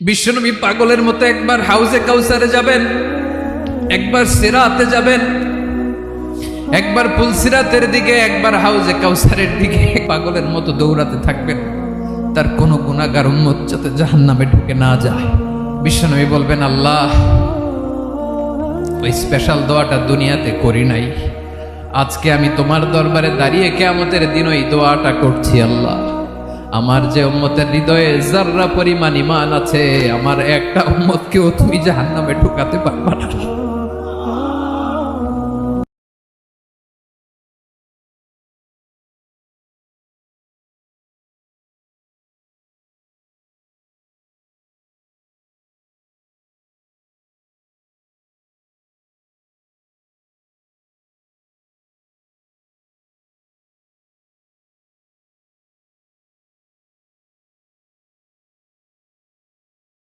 বিশ্বনবী পাগলের মতো একবার হাউজে কাউসারে যাবেন, একবার সিরাতে যাবেন, একবার পুলসিরাতের দিকে, একবার হাউজে কাউসারের দিকে। পাগলের মতো দৌড়াতে থাকবেন, তার কোনো গুণাগার উন্মত যাতে জাহান নামে ঢুকে না যায়। বিশ্বনবী বলবেন, আল্লাহ, ওই স্পেশাল দোয়াটা দুনিয়াতে করি নাই। আজকে আমি তোমার দরবারে দাঁড়িয়ে কেয়ামতের দিন ওই দোয়াটা করছি, আল্লাহ। আমার যে উম্মতের হৃদয়ে জাররা পরিমাণ ইমান আছে, আমার একটা উম্মতকেও তুমি জাহান্নামে ঢুকাতে পারবা না।